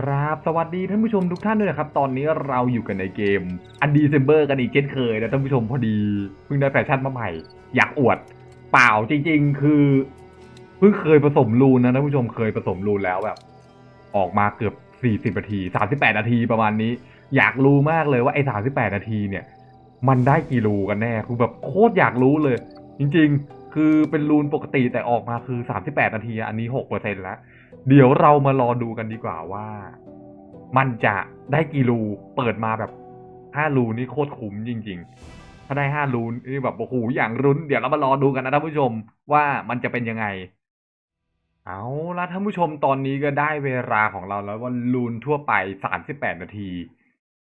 ครับสวัสดีท่านผู้ชมทุกท่านด้วยนะครับ ตอนนี้เราอยู่กันในเกมอันดีเซมเบอร์กันอีกเช่นเคยนะท่านผู้ชมพอดีเพิ่งได้แฟชั่นมาใหม่ อยากอวด เปล่าจริง ๆ คือเพิ่งเคยผสมรูนนะท่านผู้ชมเคยผสมรูนแล้วแบบ ออกมาเกือบ 40 นาที 38 นาทีประมาณนี้ อยากรู้มากเลยว่าไอ้ 38 นาทีเนี่ย มันได้กี่รูกันแน่คือแบบโคตรอยากรู้เลย จริง คือเป็นรูนปกติแต่ออกมาคือ 38 นาที อันนี้ 6%แล้ว เดี๋ยวเรามารอดูกันดีกว่าว่า มันจะได้กี่รูเปิดมาแบบ 5 รูนี่โคตรคุ้มจริง ๆ ถ้าได้ 5 รูนี่แบบโอ้โหอย่างรุนเดี๋ยวเรามารอดูกันนะท่านผู้ชมว่ามันจะเป็นยังไง เอาละท่านผู้ชมตอนนี้ก็ได้เวลาของเราแล้วว่ารูนทั่วไป 38 นาที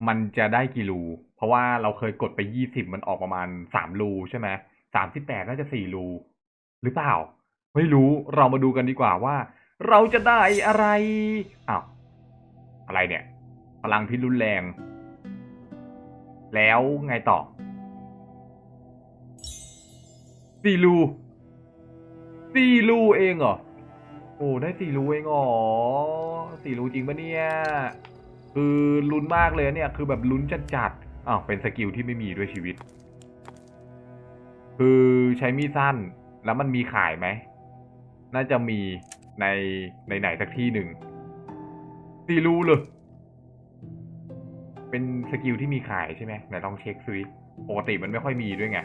มันจะได้กี่รูเพราะว่าเราเคยกดไป 20 มันออกประมาณ 3 รูใช่ไหม 38น่าจะ4รูหรือเปล่า ไม่รู้เรามาดูกันดีกว่าว่า เราจะได้อะไรอ้าวอะไรเนี่ยพลังพิษรุนแรง แล้วไงต่อสี่รูสี่รูเองเหรอโอ้ได้สี่รูเองเหรอสี่รูจริงปะเนี่ย คือลุ้นมากเลยเนี่ย คือแบบลุ้นจัดๆอ้าวเป็นสกิลที่ไม่มีด้วยชีวิต คือใช้มีดสั้นแล้วมันมีขายไหม น่าจะมีในในไหนสักที่หนึ่งสี่รูเลย เป็นสกิลที่มีขายใช่ไหมไหนลองเช็คซิปกติมันไม่ค่อยมีด้วยไง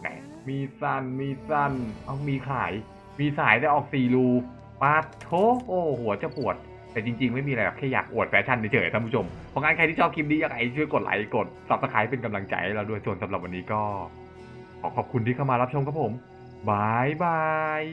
ไหน มีสั้น มีสั้น เอามีขาย มีสายได้ออกสี่รูปาดโถโอ้หัวจะปวด แต่จริง ๆ ไม่มีอะไรแค่อยากอวดแฟชั่นเฉยๆท่านผู้ชม เพราะงั้นใครที่ชอบคลิปนี้อยากให้ช่วยกดไลค์ กด subscribe เป็นกำลังใจให้เราด้วย ส่วนสำหรับวันนี้ก็ ขอขอบคุณที่เข้ามารับชมครับผมบายบาย